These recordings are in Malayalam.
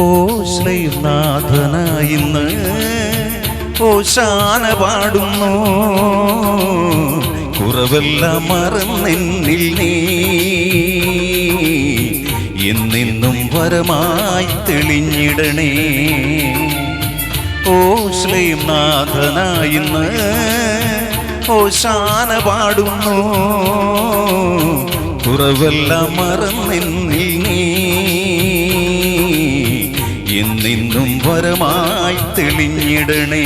ഓശ്ലൈനാഥനായിന്ന് ഓശാന പാടുന്നു കുറവെല്ലാം മറന്നെന്നിൽ നീ. എന്നെന്നും വരമായി തെളിഞ്ഞിടണേ. ഓശ്ലയും നാഥനായിന്ന് ഓശാന പാടുന്നു കുറവെല്ലാം മറന്നെന്നിൽ നീ. എന്നെന്നും വരമായി തെളിഞ്ഞിടണേ.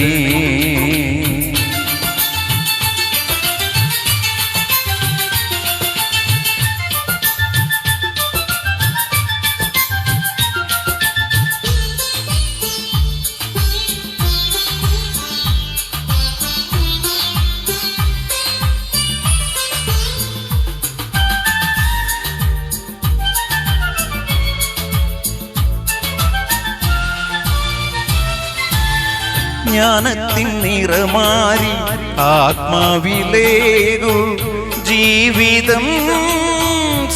ജ്ഞാനത്തിൻ നിറമാരി ആത്മാവിലേകു ജീവിതം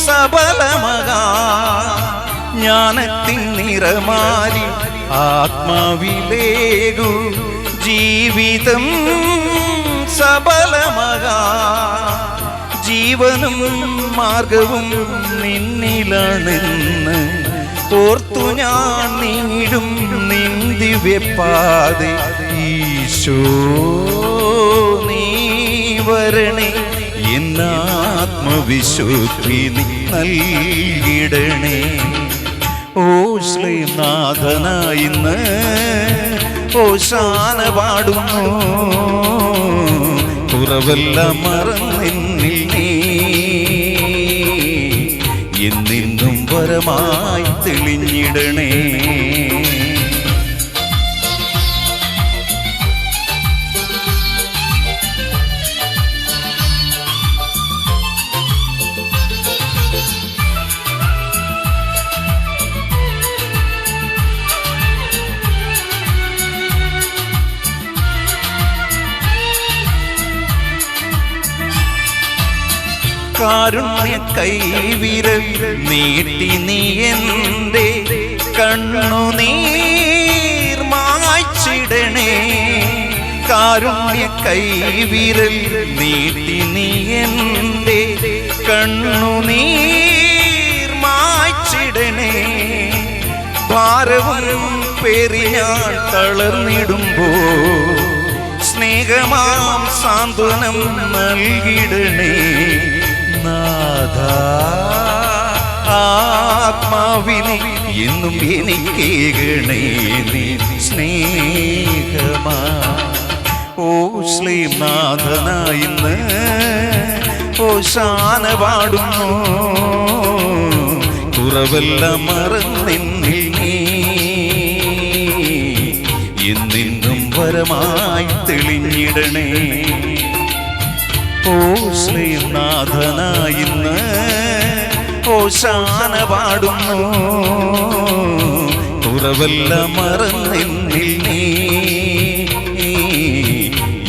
സബലമകാ. ജ്ഞാനത്തിൻ നിറമാരി ആത്മാവിലേകു ജീവിതം സബലമകാ. ജീവനും മാർഗവും നിന്നിലാണെന്ന് ഓർത്തു ഞാൻ നീടും നിന്ദിവ്യപ്പാതെ ഈശോ നീ വരണേ. എന്നാത്മവിശുദ്ധി നൽകിടണേ. ഓ ഓശാന പാടുന്നു. കുറവെല്ലാം മറന്നിന്നിൽ നീ. എന്നെന്നും പരമായി തെളിഞ്ഞിടണേ. കാരുണ്യ കൈവിരൽ നീട്ടി നീ എന്റെ കണ്ണുനീർ മായ്ച്ചിടണേ കാരുണ്യ കൈവിരൽ നീട്ടി നീ എന്റെ കണ്ണുനീർ മായ്ച്ചിടണേ ഭാരവും പെരിയാൾ ഞാൻ തളർന്നിടുമ്പോ സ്നേഹമാം സാന്ത്വനം നൽകിടണേ. നാഥ ആത്മാവിൽ എന്നും എനിക്കേകണേ നീ സ്നേഹമാ. ഓ ശ്രീനാഥനായിന്ന് ഓശാന പാടുന്നു. കുറവെല്ലാം മറന്നെന്നിൽ നീ. എന്നെന്നും വരമായി തെളിഞ്ഞിടണേ. ഓ ശ്രീനാഥനായിന്ന് ശാന പാടുന്നു. കുറവല്ല മറന്നിൽ നീ.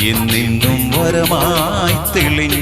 എന്നെന്നും വരമായി തെളിഞ്ഞിടണേ